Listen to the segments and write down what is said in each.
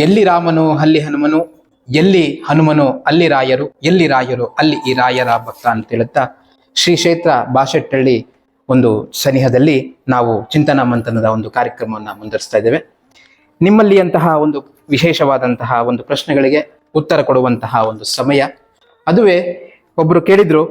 ಎಲ್ಲಿ ರಾಮನು, ಅಲ್ಲಿ ಹನುಮನು, ಎಲ್ಲಿ ಹನುಮನು, ಅಲ್ಲಿ ರಾಯರು, ಎಲ್ಲಿ ರಾಯರು, ಅಲ್ಲಿ ಈ ರಾಯರ ಭಕ್ತ ಅಂತ ಹೇಳುತ್ತಾ ಶ್ರೀ ಕ್ಷೇತ್ರ ಬಾಶೆಟ್ಟಳ್ಳಿ ಒಂದು ಸನಿಹದಲ್ಲಿ ನಾವು ಚಿಂತನಾ ಮಂಥನದ ಒಂದು ಕಾರ್ಯಕ್ರಮವನ್ನು ಮುಂದುವರಿಸ್ತಾ ಇದ್ದೇವೆ. ನಿಮ್ಮಲ್ಲಿ ಅಂತಹ ಒಂದು ವಿಶೇಷವಾದಂತಹ ಒಂದು ಪ್ರಶ್ನೆಗಳಿಗೆ ಉತ್ತರ ಕೊಡುವಂತಹ ಒಂದು ಸಮಯ. ಅದುವೇ ಒಬ್ಬರು ಕೇಳಿದ್ರು,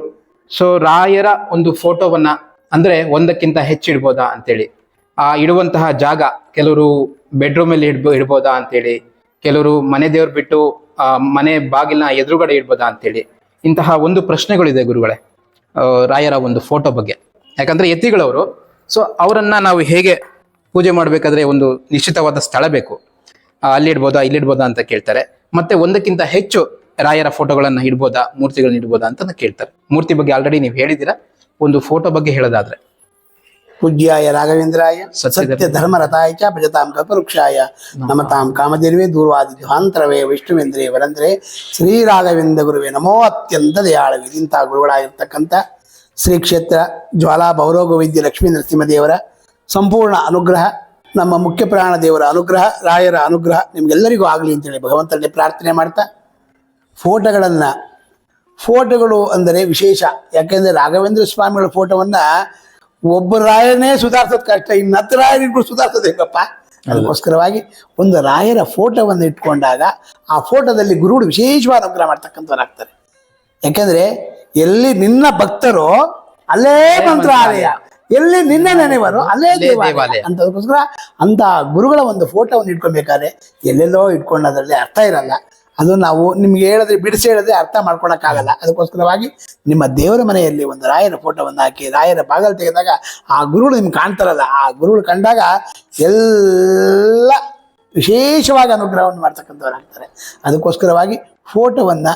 ಸೊ ರಾಯರ ಒಂದು ಫೋಟೋವನ್ನ ಅಂದ್ರೆ ಒಂದಕ್ಕಿಂತ ಹೆಚ್ಚು ಇಡ್ಬೋದಾ? ಅಂತೇಳಿ. ಆ ಇಡುವಂತಹ ಜಾಗ ಕೆಲವರು ಬೆಡ್ರೂಮಲ್ಲಿ ಇಡ್ಬೋ, ಇಡ್ಬೋದಾ ಅಂತೇಳಿ. ಕೆಲವರು ಮನೆ ದೇವ್ರು ಬಿಟ್ಟು ಮನೆ ಬಾಗಿಲಿನ ಎದುರುಗಡೆ ಇಡ್ಬೋದಾ ಅಂತೇಳಿ ಇಂತಹ ಒಂದು ಪ್ರಶ್ನೆಗಳಿದೆ ಗುರುಗಳೇ. ರಾಯರ ಒಂದು ಫೋಟೋ ಬಗ್ಗೆ. ಯಾಕಂದ್ರೆ ಯತಿಗಳವರು ಸೊ ಅವರನ್ನ ನಾವು ಹೇಗೆ ಪೂಜೆ ಮಾಡಬೇಕಾದ್ರೆ ಒಂದು ನಿಶ್ಚಿತವಾದ ಸ್ಥಳ ಬೇಕು. ಅಲ್ಲಿಡ್ಬೋದಾ ಅಲ್ಲಿ ಇಡ್ಬೋದಾ, ಇಲ್ಲಿ ಇಡ್ಬೋದಾ ಅಂತ ಕೇಳ್ತಾರೆ. ಮತ್ತೆ ಒಂದಕ್ಕಿಂತ ಹೆಚ್ಚು ರಾಯರ ಫೋಟೋಗಳನ್ನ ಇಡ್ಬೋದಾ, ಮೂರ್ತಿಗಳನ್ನ ಇಡ್ಬೋದಾ ಅಂತ ಕೇಳ್ತಾರೆ. ಮೂರ್ತಿ ಬಗ್ಗೆ ಆಲ್ರೆಡಿ ನೀವು ಹೇಳಿದ್ದೀರಾ. ಒಂದು ಫೋಟೋ ಬಗ್ಗೆ ಹೇಳೋದಾದ್ರೆ. ಪೂಜ್ಯಾಯ ರಾಘವೇಂದ್ರಾಯ ಸತ್ಯ ಧರ್ಮರಥಾಯ ಚ ಭಜತಾಂ ಕಲ್ಪವೃಕ್ಷಾಯ. ನಮತಾಂ ಕಾಮಧೇನುವೆ ದೂರ್ವಾದಿ ಧ್ವಾಂತರವೇ ವಿಷ್ಣುವೇಂದ್ರೇ ವರಂದ್ರೇ. ಶ್ರೀ ರಾಘವೇಂದ್ರ ಗುರುವೇ ನಮೋ ಅತ್ಯಂತ ದಯಾಳವಿ. ವಿಧಿಂತ ಗುರುಗಳಾಗಿರ್ತಕ್ಕಂಥ ಶ್ರೀ ಕ್ಷೇತ್ರ ಜ್ವಾಲಾ ಭೌರೋಗ ವೈದ್ಯ ಲಕ್ಷ್ಮೀ ನರಸಿಂಹದೇವರ ಸಂಪೂರ್ಣ ಅನುಗ್ರಹ ನಮ್ಮ ಮುಖ್ಯ ಪ್ರಾಣ ದೇವರ ಅನುಗ್ರಹ ರಾಯರ ಅನುಗ್ರಹ ನಿಮ್ಗೆಲ್ಲರಿಗೂ ಆಗಲಿ ಅಂತೇಳಿ ಭಗವಂತನಲ್ಲಿ ಪ್ರಾರ್ಥನೆ ಮಾಡ್ತಾ ಫೋಟೋಗಳನ್ನು ಫೋಟೋಗಳು ಅಂದರೆ ವಿಶೇಷ. ಯಾಕೆಂದರೆ ರಾಘವೇಂದ್ರ ಸ್ವಾಮಿಗಳ ಫೋಟೋವನ್ನು ಒಬ್ಬ ರಾಯನೇ ಸುಧಾರಿಸೋದು ಕಷ್ಟ ಇನ್ನು ಹತ್ತು ರಾಯರಿಗೂ ಸುಧಾರಿಸೋದು ಹೇಗಪ್ಪ? ಅದಕ್ಕೋಸ್ಕರವಾಗಿ ಒಂದು ರಾಯರ ಫೋಟೋವನ್ನು ಇಟ್ಕೊಂಡಾಗ ಆ ಫೋಟೋದಲ್ಲಿ ಗುರುಗಳು ವಿಶೇಷವಾದ ಅನುಗ್ರಹ ಮಾಡ್ತಕ್ಕಂಥವ್ರಾಗ್ತಾರೆ ಯಾಕೆಂದ್ರೆ ಎಲ್ಲಿ ನಿನ್ನ ಭಕ್ತರು ಅಲ್ಲೇ ಮಂತ್ರಾಲಯ ಎಲ್ಲಿ ನಿನ್ನ ನೆನೆವರು ಅಲ್ಲೇ ದೇವಾಲಯ. ದೇವಾಲಯ. ಅಂತ ಅದಕ್ಕೋಸ್ಕರ ಅಂತ ಗುರುಗಳ ಒಂದು ಫೋಟೋವನ್ನು ಇಟ್ಕೊಬೇಕಾದ್ರೆ ಎಲ್ಲೆಲ್ಲೋ ಇಟ್ಕೊಂಡದ್ರಲ್ಲಿ ಅರ್ಥ ಇರಲ್ಲ. ಅದು ನಾವು ನಿಮ್ಗೆ ಹೇಳಿದ್ರೆ, ಬಿಡಿಸಿ ಹೇಳಿದ್ರೆ ಅರ್ಥ ಮಾಡ್ಕೊಳಕ್ಕಾಗಲ್ಲ. ಅದಕ್ಕೋಸ್ಕರವಾಗಿ ನಿಮ್ಮ ದೇವರ ಮನೆಯಲ್ಲಿ ಒಂದು ರಾಯರ ಫೋಟೋವನ್ನು ಹಾಕಿ, ರಾಯರ ಬಾಗಲು ತೆಗೆದಾಗ ಆ ಗುರುಗಳು ನಿಮ್ಗೆ ಕಾಣ್ತಾರಲ್ಲ, ಆ ಗುರುಗಳು ಕಂಡಾಗ ಎಲ್ಲ ವಿಶೇಷವಾಗಿ ಅನುಗ್ರಹವನ್ನು ಮಾಡ್ತಕ್ಕಂಥವ್ರಾಗ್ತಾರೆ ಅದಕ್ಕೋಸ್ಕರವಾಗಿ ಫೋಟೋವನ್ನು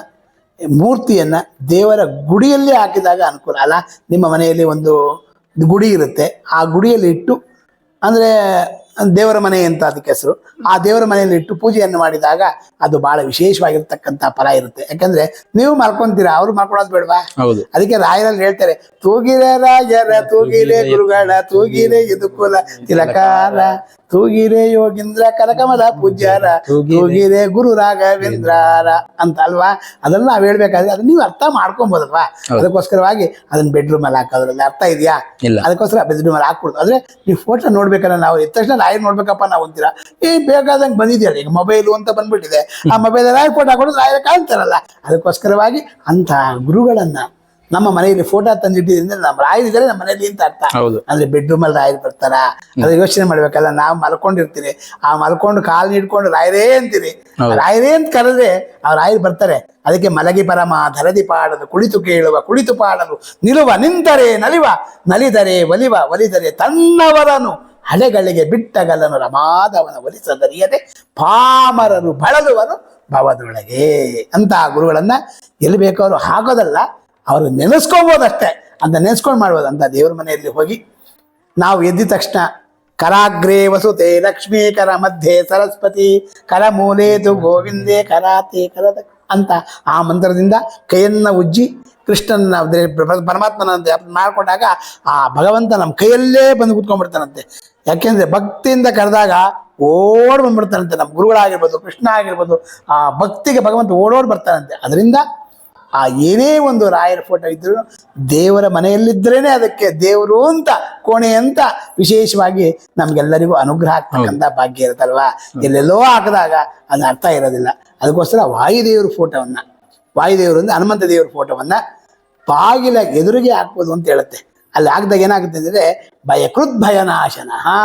ಮೂರ್ತಿಯನ್ನು ದೇವರ ಗುಡಿಯಲ್ಲಿ ಹಾಕಿದಾಗ ಅನುಕೂಲ. ಅಲ್ಲ, ನಿಮ್ಮ ಮನೆಯಲ್ಲಿ ಒಂದು ಗುಡಿ ಇರುತ್ತೆ, ಆ ಗುಡಿಯಲ್ಲಿ ಇಟ್ಟು, ಅಂದರೆ ದೇವರ ಮನೆ ಅಂತ ಅದಕ್ಕೆ ಹೆಸರು. ಆ ದೇವರ ಮನೆಯಲ್ಲಿ ಇಟ್ಟು ಪೂಜೆಯನ್ನು ಮಾಡಿದಾಗ ಅದು ಬಹಳ ವಿಶೇಷವಾಗಿರ್ತಕ್ಕಂಥ ಫಲ ಇರುತ್ತೆ. ಯಾಕಂದ್ರೆ ನೀವು ಮಲ್ಕೊಂತೀರಾ ಅವ್ರು ಮಲ್ಕೊಳೋದು ಬೇಡವಾ? ಅದಕ್ಕೆ ರಾಯರಲ್ಲಿ ಹೇಳ್ತಾರೆ ತೂಗಿರೆ ರಾಜರ ತೂಗಿರೆ ಗುರುಗಳ ತೂಗಿರೆ ಯದುಕುಲ ತಿಲಕಾರ ತೂಗಿರೆ ಯೋಗೀಂದ್ರ ಕನಕಮಲ ಪೂಜ್ಯಾರ ತೂಗಿರೆ ಗುರು ರಾಘವೇಂದ್ರಾರ ಅಂತ ಅಲ್ವಾ? ಅದನ್ನ ನಾವು ಹೇಳ್ಬೇಕಾದ್ರೆ ಅದನ್ನ ನೀವು ಅರ್ಥ ಮಾಡ್ಕೊಬೋದಲ್ವಾ? ಅದಕ್ಕೋಸ್ಕರವಾಗಿ ಅದನ್ನ ಬೆಡ್ರೂಮ್ ಅಲ್ಲಿ ಹಾಕೋದ್ರಲ್ಲಿ ಅರ್ಥ ಇದೆಯಾ? ಇಲ್ಲ. ಅದಕ್ಕೋಸ್ಕರ ಬೆಡ್ರೂಮ್ ಅಲ್ಲಿ ಹಾಕ್ಬಿಡ್ತು ಅಂದ್ರೆ ನೀವು ಫೋಟೋ ನೋಡ್ಬೇಕಲ್ಲ ನಾವು ಎತ್ತಕ್ಷಣ ತಕ್ಷಣ ರಾಯರ್ ನೋಡ್ಬೇಕಪ್ಪ ನಾವು ಅಂತೀರಾ? ಏ ಬೇಕಾದಂಗೆ ಬಂದಿದೆಯಲ್ಲ ಈಗ ಮೊಬೈಲು ಅಂತ ಬಂದ್ಬಿಟ್ಟಿದೆ. ಆ ಮೊಬೈಲ್ ಲಾಯರ್ ಫೋಟೋ ಹಾಕೊಂಡು ಲಾಯರ್ ಕಾಣ್ತಾರಲ್ಲ. ಅದಕ್ಕೋಸ್ಕರವಾಗಿ ಅಂತ ಗುರುಗಳನ್ನ ನಮ್ಮ ಮನೆಯಲ್ಲಿ ಫೋಟೋ ತಂದಿಟ್ಟಿದ್ರೆ ನಮ್ಮ ರಾಯರಿದ್ದಾರೆ ನಮ್ಮ ಮನೆಯಲ್ಲಿ ಅಂತ ಅರ್ಥ. ಅಂದ್ರೆ ಬೆಡ್ರೂಮ್ ಅಲ್ಲಿ ರಾಯರ್ ಬರ್ತಾರ ಅದ್ರ ಯೋಚನೆ ಮಾಡ್ಬೇಕಲ್ಲ ನಾವು ಮಲ್ಕೊಂಡಿರ್ತೀರಿ. ಆ ಮಲ್ಕೊಂಡು ಕಾಲ್ ನೀಡ್ಕೊಂಡು ರಾಯರೇ ಅಂತೀರಿ. ರಾಯರೇ ಅಂತ ಕರೆದ್ರೆ ಆ ರಾಯರು ಬರ್ತಾರೆ. ಅದಕ್ಕೆ ಮಲಗಿ ಪರಮ ಧರದಿ ಪಾಡಲು ಕುಳಿತು ಕೇಳುವ ಕುಳಿತು ಪಾಡಲು ನಿಲುವ ನಿಂತರೆ ನಲಿವ ನಲಿದರೆ ಒಲಿವ ಒಲಿದರೆ ತನ್ನವರನು. ಹಳೆಗಳಿಗೆ ಬಿಟ್ಟಗಲನು ರಮಾದವನ ಒಲಿಸದರಿಯದೆ ಪಾಮರರು ಬಳಲುವನು ಭವದೊಳಗೆ ಅಂತ ಗುರುಗಳನ್ನ ಎಲ್ಲಿ ಬೇಕಾದ್ರೂ ಹಾಕೋದಲ್ಲ, ಅವರು ನೆನೆಸ್ಕೊಬೋದಷ್ಟೇ. ಅಂತ ನೆನೆಸ್ಕೊಂಡು ಮಾಡ್ಬೋದು. ಅಂತ ದೇವ್ರ ಮನೆಯಲ್ಲಿ ಹೋಗಿ ನಾವು ಎದ್ದ ತಕ್ಷಣ ಕರಾಗ್ರೇ ವಸುತೆ ಲಕ್ಷ್ಮೀ ಕರ ಮಧ್ಯೆ ಸರಸ್ವತಿ, ಕರ ಮೂಲೇತು ಗೋವಿಂದೇ ಕರಾತೆ ಕರದ ಅಂತ ಆ ಮಂತ್ರದಿಂದ ಕೈಯನ್ನ ಉಜ್ಜಿ ಕೃಷ್ಣನ ಪರಮಾತ್ಮನ ಮಾಡ್ಕೊಂಡಾಗ ಆ ಭಗವಂತ ನಮ್ಮ ಕೈಯಲ್ಲೇ ಬಂದು ಕೂತ್ಕೊಂಡ್ಬಿಡ್ತಾನಂತೆ. ಯಾಕೆಂದ್ರೆ ಭಕ್ತಿಯಿಂದ ಕರೆದಾಗ ಓಡ್ ಬಂದ್ಬಿಡ್ತಾನಂತೆ. ನಮ್ಮ ಗುರುಗಳಾಗಿರ್ಬೋದು ಕೃಷ್ಣ ಆಗಿರ್ಬೋದು ಆ ಭಕ್ತಿಗೆ ಭಗವಂತ ಓಡೋಡ್ ಬರ್ತಾನಂತೆ. ಅದರಿಂದ ಆ ಏನೇ ಒಂದು ರಾಯರ ಫೋಟೋ ಇದ್ರು ದೇವರ ಮನೆಯಲ್ಲಿದ್ರೇನೆ ಅದಕ್ಕೆ ದೇವರು ಅಂತ ಕೋಣೆ ಅಂತ ವಿಶೇಷವಾಗಿ ನಮ್ಗೆಲ್ಲರಿಗೂ ಅನುಗ್ರಹ ಆಗ್ತಕ್ಕಂಥ ಭಾಗ್ಯ ಇರುತ್ತಲ್ವಾ? ಎಲ್ಲೆಲ್ಲೋ ಹಾಕಿದಾಗ ಅದು ಅರ್ಥ ಇರೋದಿಲ್ಲ. ಅದಕ್ಕೋಸ್ಕರ ವಾಯುದೇವರ ಫೋಟೋವನ್ನ ವಾಯುದೇವರು ಅಂದ್ರೆ ಹನುಮಂತ ದೇವ್ರ ಫೋಟೋವನ್ನ ಬಾಗಿಲ ಎದುರಿಗೆ ಹಾಕ್ಬೋದು ಅಂತ ಹೇಳುತ್ತೆ. ಅಲ್ಲಿ ಆಗ್ದಾಗ ಏನಾಗುತ್ತೆ ಅಂದರೆ ಭಯಕೃತ್ ಭಯನಾಶನ. ಹಾ,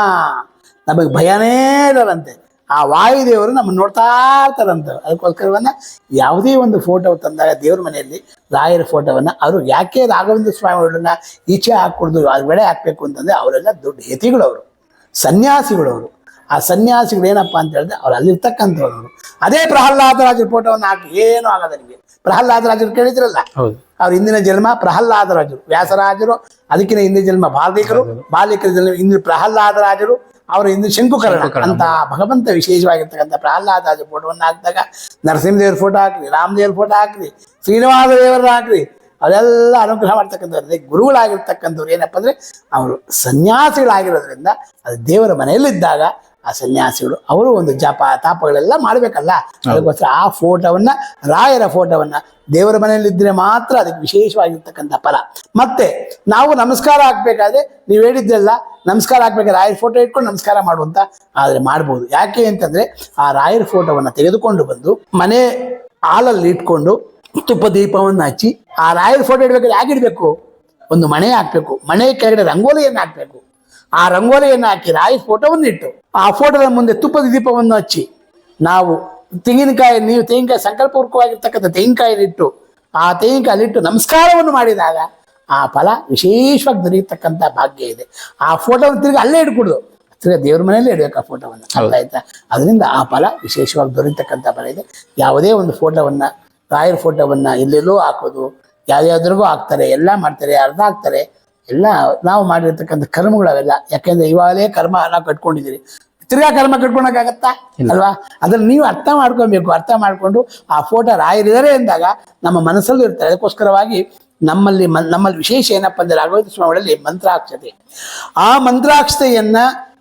ನಮಗೆ ಭಯನೇ ಇರಲ್ಲಂತೆ. ಆ ವಾಯುದೇವರು ನಮ್ಮನ್ನು ನೋಡ್ತಾ ಇರ್ತಾರಂತ. ಅದಕ್ಕೋಸ್ಕರವನ್ನ ಯಾವುದೇ ಒಂದು ಫೋಟೋ ತಂದಾಗ ದೇವ್ರ ಮನೆಯಲ್ಲಿ ರಾಯರ ಫೋಟೋವನ್ನ ಅವರು ಯಾಕೆ ರಾಘವೇಂದ್ರ ಸ್ವಾಮಿಗಳನ್ನ ಈಚೆ ಹಾಕ್ಕೊಡ್ದು ಅದು ಬೆಳೆ ಹಾಕ್ಬೇಕು ಅಂತಂದ್ರೆ ಅವರೆಲ್ಲ ದೊಡ್ಡ ಯತಿಗಳು ಅವರು ಸನ್ಯಾಸಿಗಳವರು ಆ ಸನ್ಯಾಸಿಗಳು ಏನಪ್ಪ ಅಂತ ಹೇಳಿದ್ರೆ ಅವ್ರು ಅಲ್ಲಿರ್ತಕ್ಕಂಥವ್ರು ಅದೇ ಪ್ರಹ್ಲಾದರಾಜರ ಫೋಟೋವನ್ನು ಹಾಕಿ ಏನೂ ಆಗದ ನಿಮಗೆ. ಪ್ರಹ್ಲಾದರಾಜರು ಕೇಳಿದ್ರಲ್ಲ? ಅವ್ರ ಹಿಂದಿನ ಜನ್ಮ ಪ್ರಹ್ಲಾದರಾಜರು ವ್ಯಾಸರಾಜರು ಅದಕ್ಕಿಂತ ಹಿಂದಿನ ಜನ್ಮ ಬಾಲಿಕರು ಬಾಲಿಕರ ಜನ್ಮ ಇಂದು ಪ್ರಹ್ಲಾದರಾಜರು ಅವರ ಹಿಂದೆ ಶಂಕುಕರ್ಣ. ಅಂತ ಭಗವಂತ ವಿಶೇಷವಾಗಿರ್ತಕ್ಕಂಥ ಪ್ರಹ್ಲಾದರಾಜ ಫೋಟೋವನ್ನು ಹಾಕಿದಾಗ ನರಸಿಂಹದೇವ್ರ ಫೋಟೋ ಹಾಕ್ರಿ ರಾಮದೇವ್ರ ಫೋಟೋ ಹಾಕ್ರಿ ಶ್ರೀನಿವಾಸ ದೇವರ ಹಾಕ್ರಿ ಅದೆಲ್ಲ ಅನುಗ್ರಹ ಮಾಡ್ತಕ್ಕಂಥವ್ರು. ಅದೇ ಗುರುಗಳಾಗಿರ್ತಕ್ಕಂಥವ್ರು ಏನಪ್ಪ ಅಂದ್ರೆ ಅವರು ಸನ್ಯಾಸಿಗಳಾಗಿರೋದ್ರಿಂದ ಅದು ದೇವರ ಮನೆಯಲ್ಲಿದ್ದಾಗ ಆ ಸನ್ಯಾಸಿಗಳು ಅವರು ಒಂದು ಜಪ ತಾಪಗಳೆಲ್ಲ ಮಾಡಬೇಕಲ್ಲ? ಅದಕ್ಕೋಸ್ಕರ ಆ ಫೋಟೋವನ್ನ ರಾಯರ ಫೋಟೋವನ್ನ ದೇವರ ಮನೆಯಲ್ಲಿ ಇದ್ರೆ ಮಾತ್ರ ಅದಕ್ಕೆ ವಿಶೇಷವಾಗಿರ್ತಕ್ಕಂಥ ಫಲ. ಮತ್ತೆ ನಾವು ನಮಸ್ಕಾರ ಹಾಕ್ಬೇಕಾದ್ರೆ ನೀವು ಹೇಳಿದ್ದೆಲ್ಲ ನಮಸ್ಕಾರ ಹಾಕ್ಬೇಕಾದ್ರೆ ರಾಯರ ಫೋಟೋ ಇಟ್ಕೊಂಡು ನಮಸ್ಕಾರ ಮಾಡುವಂತ ಆದ್ರೆ ಮಾಡ್ಬೋದು. ಯಾಕೆ ಅಂತಂದ್ರೆ ಆ ರಾಯರ ಫೋಟೋವನ್ನ ತೆಗೆದುಕೊಂಡು ಬಂದು ಮನೆ ಹಾಲಲ್ಲಿ ಇಟ್ಕೊಂಡು ತುಪ್ಪ ದೀಪವನ್ನು ಹಚ್ಚಿ ಆ ರಾಯರ ಫೋಟೋ ಇಡ್ಬೇಕಾದ್ರೆ ಯಾಕೆ ಇಡಬೇಕು? ಒಂದು ಮನೆ ಹಾಕ್ಬೇಕು. ಮನೆ ಕೆಳಗಡೆ ರಂಗೋಲಿಯನ್ನು ಹಾಕ್ಬೇಕು. ಆ ರಂಗೋಲಿಯನ್ನು ಹಾಕಿ ರಾಯಿ ಫೋಟೋವನ್ನು ಇಟ್ಟು ಆ ಫೋಟೋದ ಮುಂದೆ ತುಪ್ಪದ ದೀಪವನ್ನು ಹಚ್ಚಿ ನಾವು ತೆಂಗಿನಕಾಯಿ ನೀವು ತೆಂಗಿನಕಾಯಿ ಸಂಕಲ್ಪಪೂರ್ವಕವಾಗಿರ್ತಕ್ಕಂಥ ತೆಂಗಿನಕಾಯಿಯಲ್ಲಿಟ್ಟು ಆ ತೆಂಗಿನಕಾಯಿಲಿಟ್ಟು ನಮಸ್ಕಾರವನ್ನು ಮಾಡಿದಾಗ ಆ ಫಲ ವಿಶೇಷವಾಗಿ ದೊರೆಯತಕ್ಕಂಥ ಭಾಗ್ಯ ಇದೆ. ಆ ಫೋಟೋವನ್ನು ತಿರುಗಿ ಅಲ್ಲೇ ಇಟ್ಕೊಡುದು ತಿರ್ಗ ದೇವ್ರ ಮನೆಯಲ್ಲೇ ಇಡಬೇಕು ಆ ಫೋಟೋವನ್ನು. ಅಲ್ಲ ಆಯ್ತಾ? ಅದರಿಂದ ಆ ಫಲ ವಿಶೇಷವಾಗಿ ದೊರೆಯತಕ್ಕಂಥ ಫಲ ಇದೆ. ಯಾವುದೇ ಒಂದು ಫೋಟೋವನ್ನ ರಾಯರ್ ಫೋಟೋವನ್ನ ಎಲ್ಲೆಲ್ಲೋ ಹಾಕೋದು ಯಾವ್ಯಾವ್ದ್ರಿಗೂ ಹಾಕ್ತಾರೆ ಎಲ್ಲ ಮಾಡ್ತಾರೆ ಅರ್ಧ ಹಾಕ್ತಾರೆ ಎಲ್ಲ ನಾವು ಮಾಡಿರ್ತಕ್ಕಂಥ ಕರ್ಮಗಳವೆಲ್ಲ. ಯಾಕೆಂದ್ರೆ ಇವಾಗಲೇ ಕರ್ಮ ನಾವು ಕಟ್ಕೊಂಡಿದ್ದೀರಿ. ತಿರ್ಗಾ ಕರ್ಮ ಕಟ್ಕೊಳಕ್ಕಾಗತ್ತಾ? ಅಲ್ವಾ? ಅದನ್ನ ನೀವು ಅರ್ಥ ಮಾಡ್ಕೊಬೇಕು. ಅರ್ಥ ಮಾಡ್ಕೊಂಡು ಆ ಫೋಟೋ ರಾಯರಿದ್ದಾರೆ ಎಂದಾಗ ನಮ್ಮ ಮನಸ್ಸಲ್ಲೂ ಇರ್ತಾರೆ. ಅದಕ್ಕೋಸ್ಕರವಾಗಿ ನಮ್ಮಲ್ಲಿ ಮನ್- ನಮ್ಮಲ್ಲಿ ವಿಶೇಷ ಏನಪ್ಪ ಅಂದ್ರೆ ರಾಘವೇಂದ್ರ ಸ್ವಾಮಿಗಳಲ್ಲಿ ಮಂತ್ರಾಕ್ಷತೆ. ಆ ಮಂತ್ರಾಕ್ಷತೆಯನ್ನ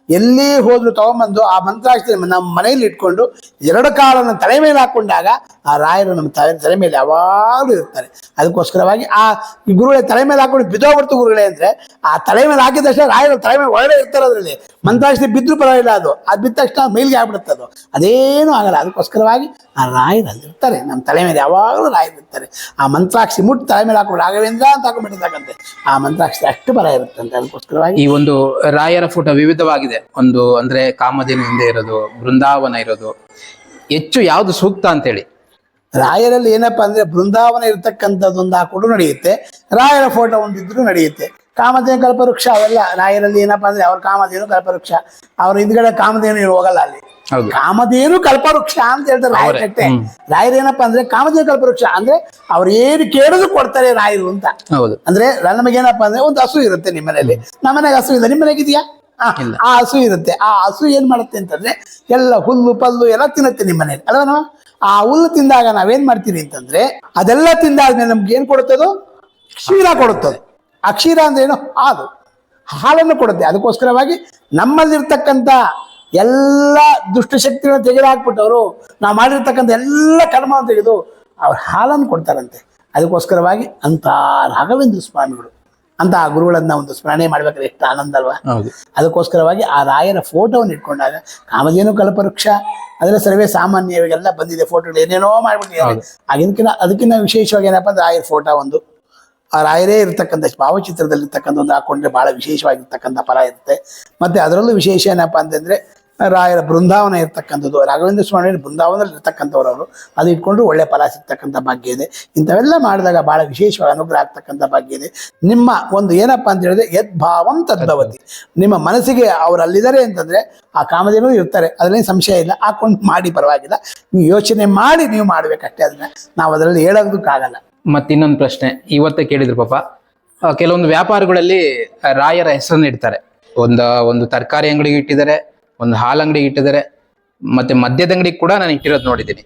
ಎಲ್ಲಿ ಹೋದ್ರು ತಗೊಂಬಂದು ಆ ಮಂತ್ರಾಕ್ಷತೆ ನಮ್ಮ ಮನೆಯಲ್ಲಿ ಇಟ್ಕೊಂಡು ಎರಡು ಕಾಲನ್ನು ತಲೆ ಮೇಲೆ ಹಾಕೊಂಡಾಗ ಆ ರಾಯರು ನಮ್ಮ ತಲೆ ತಲೆ ಮೇಲೆ ಯಾವಾಗಲೂ ಇರ್ತಾರೆ. ಅದಕ್ಕೋಸ್ಕರವಾಗಿ ಆ ಗುರುಗಳೇ ತಲೆ ಮೇಲೆ ಹಾಕೊಂಡು ಬಿದ್ದೋಗ್ಬಿಡ್ತು ಗುರುಗಳೇ ಅಂದ್ರೆ ಆ ತಲೆ ಮೇಲೆ ಹಾಕಿದಷ್ಟೇ ರಾಯರು ತಲೆ ಮೇಲೆ ಒಳ್ಳೆ ಇರ್ತಾರೆ ಅದರಲ್ಲಿ. ಮಂತ್ರಾಕ್ಷತೆ ಬಿದ್ದರೂ ಪರವಾಗಿಲ್ಲ ಅದು. ಅದು ಬಿದ್ದ ತಕ್ಷಣ ಮೇಲ್ಗೆ ಆಗ್ಬಿಡುತ್ತೆ ಅದು. ಅದೇನು ಆಗಲ್ಲ. ಅದಕ್ಕೋಸ್ಕರವಾಗಿ ಆ ರಾಯರು ಅಲ್ಲಿರ್ತಾರೆ ನಮ್ಮ ತಲೆ ಮೇಲೆ ಯಾವಾಗಲೂ ರಾಯರಿರ್ತಾರೆ. ಆ ಮಂತ್ರಾಕ್ಷಿ ಮುಟ್ಟು ತಲೆ ಮೇಲೆ ಹಾಕೊಂಡು ರಾಘವೇಂದ್ರ ಅಂತ ಹಾಕೊಂಡ್ಬಿಟ್ಟಿರ್ತಕ್ಕಂತೆ ಆ ಮಂತ್ರಾಕ್ಷಿ ಅಷ್ಟು ಬರ ಇರುತ್ತಂತೆ ಅದಕ್ಕೋಸ್ಕರವಾಗಿ ಈ ಒಂದು ರಾಯರ ಫೋಟೋ ವಿವಿಧವಾಗಿದೆ. ಒಂದು ಅಂದ್ರೆ ಕಾಮಧೇನು ಹಿಂದೆ ಇರೋದು ಬೃಂದಾವನ ಇರೋದು. ಹೆಚ್ಚು ಯಾವುದು ಸೂಕ್ತ ಅಂತೇಳಿ? ರಾಯರಲ್ಲಿ ಏನಪ್ಪಾ ಅಂದ್ರೆ ಬೃಂದಾವನ ಇರತಕ್ಕಂಥದ್ದೊಂದು ಹಾಕೊಂಡು ನಡೆಯುತ್ತೆ. ರಾಯರ ಫೋಟೋ ಒಂದಿದ್ರು ನಡೆಯುತ್ತೆ. ಕಾಮಧೇನು ಕಲ್ಪವೃಕ್ಷ ಅವೆಲ್ಲ ರಾಯರಲ್ಲಿ ಏನಪ್ಪಾ ಅಂದ್ರೆ ಅವ್ರ ಕಾಮಧೇನು ಕಲ್ಪವೃಕ್ಷ. ಅವ್ರ ಹಿಂದ್ಗಡೆ ಕಾಮಧೇನು ಹೋಗಲ್ಲ ಅಲ್ಲಿ. ಹೌದು. ಕಾಮಧೇನು ಕಲ್ಪವೃಕ್ಷ ಅಂತ ಹೇಳ್ತಾರೆ ರಾಯರ ಕಟ್ಟೆ. ರಾಯರ್ ಏನಪ್ಪಾ ಅಂದ್ರೆ ಕಾಮಧೇನು ಕಲ್ಪವೃಕ್ಷ ಅಂದ್ರೆ ಅವ್ರು ಏನು ಕೇಳಿದ್ರು ಕೊಡ್ತಾರೆ ರಾಯರು ಅಂತ. ಹೌದು. ಅಂದ್ರೆ ನಮಗೇನಪ್ಪ ಅಂದ್ರೆ ಒಂದು ಹಸು ಇರುತ್ತೆ ನಿಮ್ಮ ಮನೆಯಲ್ಲಿ ನಮ್ಮ ಮನೆಗೆ ಹಸು ಇಲ್ಲ ನಿಮ್ಮ ಮನೆಗೆ ಇದೆಯಾ? ಆ, ಆ ಹಸು ಇರುತ್ತೆ. ಆ ಹಸು ಏನ್ ಮಾಡುತ್ತೆ ಅಂತಂದ್ರೆ ಎಲ್ಲ ಹುಲ್ಲು ಪಲ್ಲು ಎಲ್ಲ ತಿನ್ನುತ್ತೆ ನಿಮ್ಮ ಮನೇಲಿ. ಅಲ್ವಾ ಆ ಹುಲ್ಲು ತಿಂದಾಗ ನಾವೇನ್ ಮಾಡ್ತೀವಿ ಅಂತಂದ್ರೆ ಅದೆಲ್ಲ ತಿಂದಾದ್ಮೇಲೆ ನಮ್ಗೆ ಏನ್ ಕೊಡುತ್ತದೋ ಕ್ಷೀರ ಕೊಡುತ್ತದೆ ಆ ಅಂದ್ರೇನು ಅಂದ್ರೆ ಏನು? ಹಾಲು. ಹಾಲನ್ನು ಕೊಡುತ್ತೆ. ಅದಕ್ಕೋಸ್ಕರವಾಗಿ ನಮ್ಮಲ್ಲಿರ್ತಕ್ಕಂಥ ಎಲ್ಲ ದುಷ್ಟಶಕ್ತಿಗಳನ್ನು ತೆಗೆದುಹಾಕ್ಬಿಟ್ಟವರು ನಾವು ಮಾಡಿರ್ತಕ್ಕಂಥ ಎಲ್ಲ ಕರ್ಮವನ್ನು ತೆಗೆದು ಅವ್ರು ಹಾಲನ್ನು ಕೊಡ್ತಾರಂತೆ. ಅದಕ್ಕೋಸ್ಕರವಾಗಿ ಅಂತ ರಾಘವೇಂದ್ರ ಸ್ವಾಮಿಗಳು ಅಂತ ಆ ಗುರುಗಳನ್ನ ಒಂದು ಸ್ಮರಣೆ ಮಾಡ್ಬೇಕಾದ್ರೆ ಎಷ್ಟು ಆನಂದ ಅಲ್ವಾ? ಅದಕ್ಕೋಸ್ಕರವಾಗಿ ಆ ರಾಯರ ಫೋಟೋವನ್ನು ಇಟ್ಕೊಂಡಾಗ ಕಾಮಧೇನು ಕಲ್ಪವೃಕ್ಷ ಅದೆಲ್ಲ ಸರ್ವೇ ಸಾಮಾನ್ಯವಾಗೆಲ್ಲ ಬಂದಿದೆ ಫೋಟೋಗಳು ಏನೇನೋ ಮಾಡ್ಬಿಟ್ಟಿದ್ದಾರೆ. ಅದಕ್ಕಿಂತ ಅದಕ್ಕಿಂತ ವಿಶೇಷವಾಗಿ ಏನಪ್ಪ ಅಂದ್ರೆ ರಾಯರ ಫೋಟೋ ಒಂದು. ಆ ರಾಯರೇ ಇರ್ತಕ್ಕಂಥ ಭಾವಚಿತ್ರದಲ್ಲಿರ್ತಕ್ಕಂಥ ಒಂದು ಹಾಕೊಂಡ್ರೆ ಬಹಳ ವಿಶೇಷವಾಗಿರ್ತಕ್ಕಂಥ ಫಲ ಇರುತ್ತೆ. ಮತ್ತೆ ಅದರಲ್ಲೂ ವಿಶೇಷ ಏನಪ್ಪ ಅಂತಂದ್ರೆ, ರಾಯರ ಬೃಂದಾವನ ಇರ್ತಕ್ಕಂಥದ್ದು, ರಾಘವೇಂದ್ರ ಸ್ವಾಮಿ ಬೃಂದಾವನದಲ್ಲಿ ಇರ್ತಕ್ಕಂಥವ್ರು ಅವರು, ಅದು ಇಟ್ಕೊಂಡು ಒಳ್ಳೆ ಫಲ ಸಿಗ್ತಕ್ಕಂಥ ಭಾಗ್ಯ ಇದೆ. ಇಂಥವೆಲ್ಲ ಮಾಡಿದಾಗ ಬಹಳ ವಿಶೇಷವಾಗಿ ಅನುಗ್ರಹ ಆಗ್ತಕ್ಕಂಥ ಭಾಗ್ಯ ಇದೆ. ನಿಮ್ಮ ಒಂದು ಏನಪ್ಪ ಅಂತ ಹೇಳಿದ್ರೆ ಯದ್ಭಾವಂ ತದ್ಭವತಿ ನಿಮ್ಮ ಮನಸ್ಸಿಗೆ ಅವರು ಅಲ್ಲಿದ್ದಾರೆ ಅಂತಂದ್ರೆ, ಆ ಕಾಮಧೇನು ಇರ್ತಾರೆ, ಅದರಲ್ಲಿ ಸಂಶಯ ಇಲ್ಲ, ಹಾಕೊಂಡು ಮಾಡಿ ಪರವಾಗಿಲ್ಲ. ನೀವು ಯೋಚನೆ ಮಾಡಿ ನೀವು ಮಾಡ್ಬೇಕಷ್ಟೇ ಅದನ್ನ. ನಾವು ಅದರಲ್ಲಿ ಹೇಳೋದಕ್ಕಾಗಲ್ಲ ಮತ್ತೆ ಇನ್ನೊಂದು ಪ್ರಶ್ನೆ. ಇವತ್ತೇ ಕೇಳಿದ್ರು ಪಾಪ. ಕೆಲವೊಂದು ವ್ಯಾಪಾರಗಳಲ್ಲಿ ರಾಯರ ಹೆಸರನ್ನ ಇಡ್ತಾರೆ. ಒಂದು ಒಂದು ತರಕಾರಿ ಅಂಗಡಿಗೆ ಇಟ್ಟಿದ್ದಾರೆ, ಒಂದು ಹಾಲು ಅಂಗಡಿಗೆ ಇಟ್ಟಿದ್ದಾರೆ, ಮತ್ತೆ ಮದ್ಯದ ಅಂಗಡಿಗೆ ಕೂಡ ನಾನು ಇಟ್ಟಿರೋದು ನೋಡಿದ್ದೀನಿ.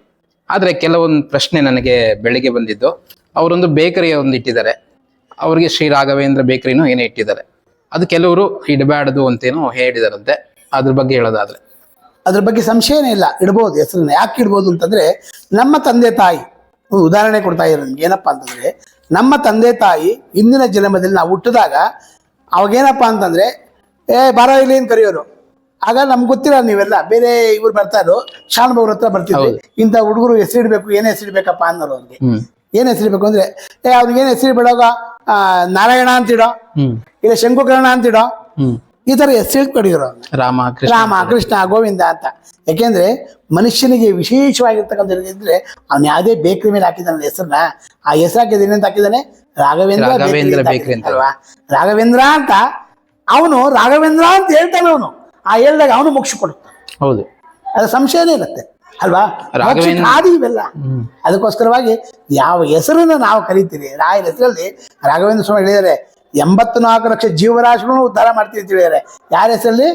ಆದರೆ ಕೆಲವೊಂದು ಪ್ರಶ್ನೆ ನನಗೆ ಬೆಳಿಗ್ಗೆ ಬಂದಿದ್ದು, ಅವರೊಂದು ಬೇಕರಿ ಒಂದು ಇಟ್ಟಿದ್ದಾರೆ. ಅವ್ರಿಗೆ ಶ್ರೀ ರಾಘವೇಂದ್ರ ಬೇಕರಿನೂ ಏನೇ ಇಟ್ಟಿದ್ದಾರೆ. ಅದು ಕೆಲವರು ಇಡಬಾರ್ದು ಅಂತೇನೋ ಹೇಳಿದಾರಂತೆ. ಅದ್ರ ಬಗ್ಗೆ ಹೇಳೋದಾದ್ರೆ. ಅದ್ರ ಬಗ್ಗೆ ಸಂಶಯನೇ ಇಲ್ಲ. ಇಡ್ಬೋದು, ಹೆಸರನ್ನ. ಯಾಕೆ ಇಡ್ಬೋದು ಅಂತಂದ್ರೆ, ನಮ್ಮ ತಂದೆ ತಾಯಿ ಒಂದು ಉದಾಹರಣೆ ಕೊಡ್ತಾ ಇದ್ದಾರೆ ಏನಪ್ಪ ಏನಪ್ಪಾ ಅಂತಂದ್ರೆ ನಮ್ಮ ತಂದೆ ತಾಯಿ ಇಂದಿನ ಜನ್ಮದಲ್ಲಿ ನಾವು ಹುಟ್ಟಿದಾಗ ಅವಾಗೇನಪ್ಪ ಅಂತಂದ್ರೆ ಏ ಬಾರ ಇಲ್ಲಿ ಕರಿಯೋರು ಕರೆಯೋರು? ಆಗ ನಮ್ಗೆ ಗೊತ್ತಿಲ್ಲ ನೀವೆಲ್ಲ. ಬೇರೆ ಇವ್ರು ಬರ್ತಾರೋ ಬಾಬು ಹತ್ರ ಬರ್ತಿದ್ರು ಇಂಥ ಹುಡುಗರು ಹೆಸರಿಡ್ಬೇಕು ಏನ್ ಹೆಸರಿಡ್ಬೇಕಪ್ಪ ಅನ್ನೋರು ಅವ್ರಿಗೆ. ಏನ್ ಹೆಸರಿಡ್ಬೇಕು ಅಂದ್ರೆ ಏ ಅವ್ರಿಗೆ ಏನ್ ಹೆಸರಿಡ್ಬೇಡೋಗ ನಾರಾಯಣ ಅಂತಿಡೋ ಇಲ್ಲ ಶಂಕುಕರ್ಣ ಅಂತಿಡೋ ಈ ತರ ಹೆಸರು ಕಡಿಯೋರು ಅವ್ರನ್ನ ರಾಮ ಕೃಷ್ಣ ರಾಮ ಕೃಷ್ಣ ಗೋವಿಂದ ಅಂತ. ಯಾಕೆಂದ್ರೆ ಮನುಷ್ಯನಿಗೆ ವಿಶೇಷವಾಗಿರ್ತಕ್ಕಂಥ ಇದ್ರೆ ಅವ್ನು ಯಾವುದೇ ಬೇಕರಿ ಮೇಲೆ ಹಾಕಿದ್ದಾನೆ ಹೆಸರನ್ನ. ಆ ಹೆಸರು ಹಾಕಿದ ಏನಂತ ಹಾಕಿದ್ದಾನೆ? ರಾಘವೇಂದ್ರ ರಾಘವೇಂದ್ರ ಬೇಕರಿ ಅಂತ ಅಂತ. ಅಲ್ವಾ? ರಾಘವೇಂದ್ರ ಅಂತ ಅವನು ರಾಘವೇಂದ್ರ ಅಂತ ಹೇಳ್ತಾನೆ ಅವನು. ಆ ಹೇಳ್ದಾಗ ಅವನು ಮೋಕ್ಷ ಕೊಡುತ್ತಾನೆ. ಹೌದು. ಅದು ಸಂಶಯನೇ ಇರುತ್ತೆ. ಅಲ್ವಾ? ಆದಿ ಇವೆಲ್ಲ. ಅದಕ್ಕೋಸ್ಕರವಾಗಿ ಯಾವ ಹೆಸರನ್ನ ನಾವು ಕರಿತೀರಿ ರಾಯರ ಹೆಸರಲ್ಲಿ ರಾಘವೇಂದ್ರ ಸ್ವಾಮಿ ಹೇಳಿದ್ದಾರೆ ಎಂಬತ್ತು ನಾಲ್ಕು ಲಕ್ಷ ಜೀವರಾಶಿಗಳು ಉದ್ಧಾರ ಮಾಡ್ತೀವಿ ಅಂತ ಹೇಳಿದ್ದಾರೆ. ಯಾರ ಹೆಸರಲ್ಲಿ?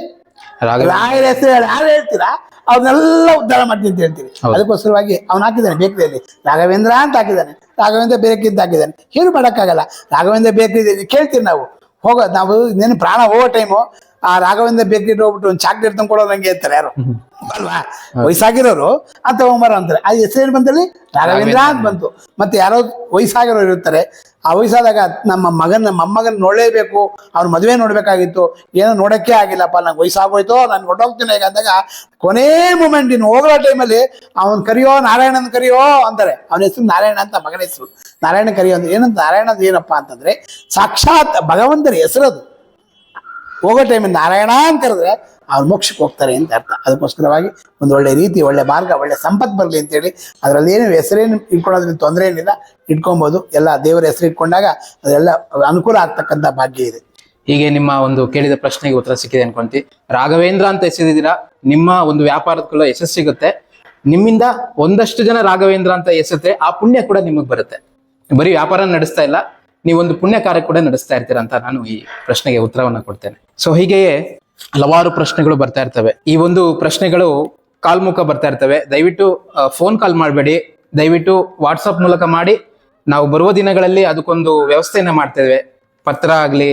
ರಾಯರ ಹೆಸರು ಯಾರು ಹೇಳ್ತೀರಾ? ಅವ್ರನ್ನೆಲ್ಲ ಉದ್ಧಾರ ಮಾಡ್ತೀನಿ ಅಂತ ಹೇಳ್ತೀವಿ. ಅದಕ್ಕೋಸ್ಕರವಾಗಿ ಅವ್ನು ಹಾಕಿದ್ದಾನೆ ಬೇಕರಿಯಲ್ಲಿ. ರಾಘವೇಂದ್ರ ಅಂತ ಹಾಕಿದ್ದಾನೆ. ರಾಘವೇಂದ್ರ ಬೇಕಿದ್ದ ಅಂತ ಹಾಕಿದ್ದಾನೆ. ಏನು ಮಾಡೋಕ್ಕಾಗಲ್ಲ. ರಾಘವೇಂದ್ರ ಬೇಕರಿ ಕೇಳ್ತೀವಿ ನಾವು. ಹೋಗೋ ನಾವು ಇನ್ನೇನು ಪ್ರಾಣ ಹೋಗೋ ಟೈಮು ಆ ರಾಘವೇಂದ್ರ ಬೇಕರಿ ಹೋಗ್ಬಿಟ್ಟು ಒಂದು ಚಾಕ್ಲೇಟ್ ತಂದ್ಕೊಡೋ ನಂಗೆ ಅಂತಾರೆ ಯಾರು? ಅಲ್ವಾ? ವಯಸ್ಸಾಗಿರೋರು ಅಂತ ಹೋಗ್ಬಾರ ಅಂತಾರೆ. ಆ ಹೆಸರೇನು ಬಂದಲ್ಲಿ ರಾಘವೇಂದ್ರ ಅಂತ ಬಂತು. ಮತ್ತೆ ಯಾರೋ ವಯಸ್ಸಾಗಿರೋರು ಇರ್ತಾರೆ. ಆ ವಯಸ್ಸಾದಾಗ ನಮ್ಮ ಮಗನ ಮೊಮ್ಮಗನ ನೋಡಲೇಬೇಕು. ಅವ್ರ ಮದುವೆ ನೋಡ್ಬೇಕಾಗಿತ್ತು. ಏನೋ ನೋಡಕ್ಕೆ ಆಗಿಲ್ಲಪ್ಪ ನಂಗೆ ವಯಸ್ಸಾಗೋಯ್ತು ನಾನು ಹೊಟ್ಟೋಗ್ತೀನಿ ಈಗ ಅಂದಾಗ ಕೊನೇ ಮೂಮೆಂಟ್ ಇನ್ನು ಹೋಗೋ ಟೈಮಲ್ಲಿ ಅವನ್ ಕರಿಯೋ ನಾರಾಯಣನ್ ಕರಿಯೋ ಅಂತಾರೆ. ಅವನ ಹೆಸರು ನಾರಾಯಣ ಅಂತ ಮಗನ ಹೆಸರು. ನಾರಾಯಣ ಕರಿಯೋ ಅಂದ್ರೆ ಏನಂತ? ನಾರಾಯಣದ ಏನಪ್ಪ ಅಂತಂದ್ರೆ ಸಾಕ್ಷಾತ್ ಭಗವಂತನ ಹೆಸರದು ಹೋಗೋ ಟೈಮಿಂದ ನಾರಾಯಣ ಅಂತ ಕರೆದ್ರೆ ಅವ್ರು ಮೋಕ್ಷಕ್ಕೆ ಹೋಗ್ತಾರೆ ಅಂತ ಅರ್ಥ. ಅದಕ್ಕೋಸ್ಕರವಾಗಿ ಒಂದು ಒಳ್ಳೆ ರೀತಿ, ಒಳ್ಳೆ ಮಾರ್ಗ, ಒಳ್ಳೆ ಸಂಪತ್ತು ಬರಲಿ ಅಂತೇಳಿ ಅದರಲ್ಲಿ ಏನು ಹೆಸರೇನು ಇಟ್ಕೊಳ್ಳೋದ್ರಿಂದ ತೊಂದರೆ ಏನಿಲ್ಲ, ಇಟ್ಕೊಬೋದು. ಎಲ್ಲ ದೇವರ ಹೆಸರು ಇಟ್ಕೊಂಡಾಗ ಅದೆಲ್ಲ ಅನುಕೂಲ ಆಗ್ತಕ್ಕಂಥ ಭಾಗ್ಯ ಇದೆ. ಹೀಗೆ ನಿಮ್ಮ ಒಂದು ಕೇಳಿದ ಪ್ರಶ್ನೆಗೆ ಉತ್ತರ ಸಿಕ್ಕಿದೆ ಅನ್ಕೊಂತಿ. ರಾಘವೇಂದ್ರ ಅಂತ ಹೆಸರಿದ್ದೀರಾ? ನಿಮ್ಮ ಒಂದು ವ್ಯಾಪಾರಕ್ಕೂ ಯಶಸ್ಸು ಸಿಗುತ್ತೆ. ನಿಮ್ಮಿಂದ ಒಂದಷ್ಟು ಜನ ರಾಘವೇಂದ್ರ ಅಂತ ಹೆಸರುತ್ತೆ ಆ ಪುಣ್ಯ ಕೂಡ ನಿಮಗೆ ಬರುತ್ತೆ. ಬರೀ ವ್ಯಾಪಾರ ನಡೆಸ್ತಾ ಇಲ್ಲ ನೀವೊಂದು ಪುಣ್ಯ ಕಾರ್ಯ ಕೂಡ ನಡೆಸ್ತಾ ಇರ್ತೀರ ಅಂತ ನಾನು ಈ ಪ್ರಶ್ನೆಗೆ ಉತ್ತರವನ್ನ ಕೊಡ್ತೇನೆ. ಸೊ ಹೀಗೆಯೇ ಹಲವಾರು ಪ್ರಶ್ನೆಗಳು ಬರ್ತಾ ಇರ್ತವೆ. ಈ ಒಂದು ಪ್ರಶ್ನೆಗಳು ಕಾಲ್ಮುಖ ಬರ್ತಾ ಇರ್ತವೆ. ದಯವಿಟ್ಟು ಫೋನ್ ಕಾಲ್ ಮಾಡಬೇಡಿ. ದಯವಿಟ್ಟು ವಾಟ್ಸಪ್ ಮೂಲಕ ಮಾಡಿ. ನಾವು ಬರುವ ದಿನಗಳಲ್ಲಿ ಅದಕ್ಕೊಂದು ವ್ಯವಸ್ಥೆಯನ್ನ ಮಾಡ್ತೇವೆ ಪತ್ರ ಆಗಲಿ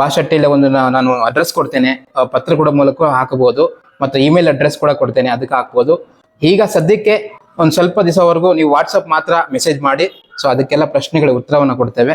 ಭಾಷಟ್ಟೆಲ್ಲ ಒಂದು ನಾನು ಅಡ್ರೆಸ್ ಕೊಡ್ತೇನೆ. ಪತ್ರ ಕೂಡ ಮೂಲಕ ಹಾಕಬಹುದು. ಮತ್ತು ಇಮೇಲ್ ಅಡ್ರೆಸ್ ಕೂಡ ಕೊಡ್ತೇನೆ. ಅದಕ್ಕೆ ಹಾಕ್ಬೋದು. ಈಗ ಸದ್ಯಕ್ಕೆ ಒಂದು ಸ್ವಲ್ಪ ದಿವಸವರೆಗೂ ನೀವು ವಾಟ್ಸಪ್ ಮಾತ್ರ ಮೆಸೇಜ್ ಮಾಡಿ. ಸೊ ಅದಕ್ಕೆಲ್ಲ ಪ್ರಶ್ನೆಗಳಿಗೆ ಉತ್ತರವನ್ನು ಕೊಡ್ತೇವೆ.